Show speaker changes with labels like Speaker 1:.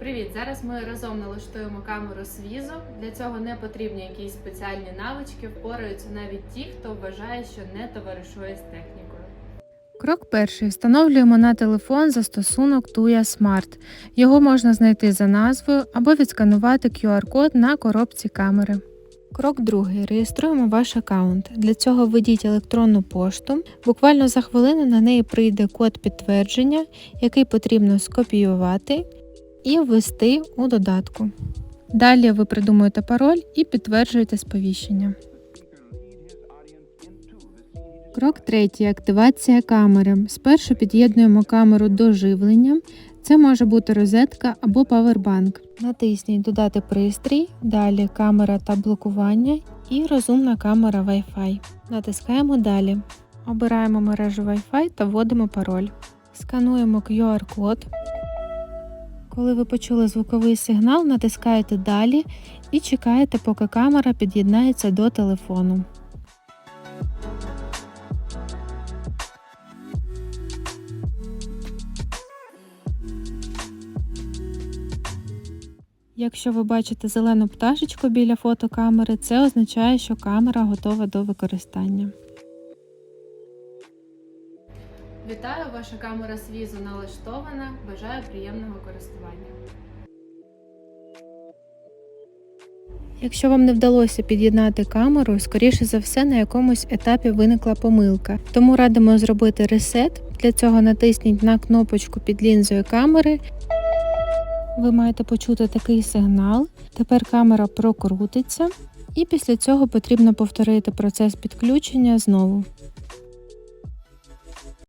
Speaker 1: Привіт! Зараз ми разом налаштуємо камеру свізу. Для цього не потрібні якісь спеціальні навички, впораються навіть ті, хто вважає, що не товаришує з технікою.
Speaker 2: Крок перший. Встановлюємо на телефон застосунок Tuya Smart. Його можна знайти за назвою або відсканувати QR-код на коробці камери. Крок другий. Реєструємо ваш аккаунт. Для цього введіть електронну пошту. Буквально за хвилину на неї прийде код підтвердження, який потрібно скопіювати і ввести у додатку. Далі ви придумуєте пароль і підтверджуєте сповіщення. Крок третій. Активація камери. Спершу під'єднуємо камеру до живлення. Це може бути розетка або павербанк. Натисніть Додати пристрій, далі камера та блокування і розумна камера Wi-Fi. Натискаємо Далі. Обираємо мережу Wi-Fi та вводимо пароль. Скануємо QR-код. Коли ви почули звуковий сигнал, натискаєте Далі і чекаєте, поки камера під'єднається до телефону. Якщо ви бачите зелену пташечку біля фотокамери, це означає, що камера готова до використання.
Speaker 1: Вітаю! Ваша камера свізу налаштована. Бажаю приємного користування.
Speaker 2: Якщо вам не вдалося під'єднати камеру, скоріше за все на якомусь етапі виникла помилка. Тому радимо зробити ресет. Для цього натисніть на кнопочку під лінзою камери. Ви маєте почути такий сигнал. Тепер камера прокрутиться, і після цього потрібно повторити процес підключення знову.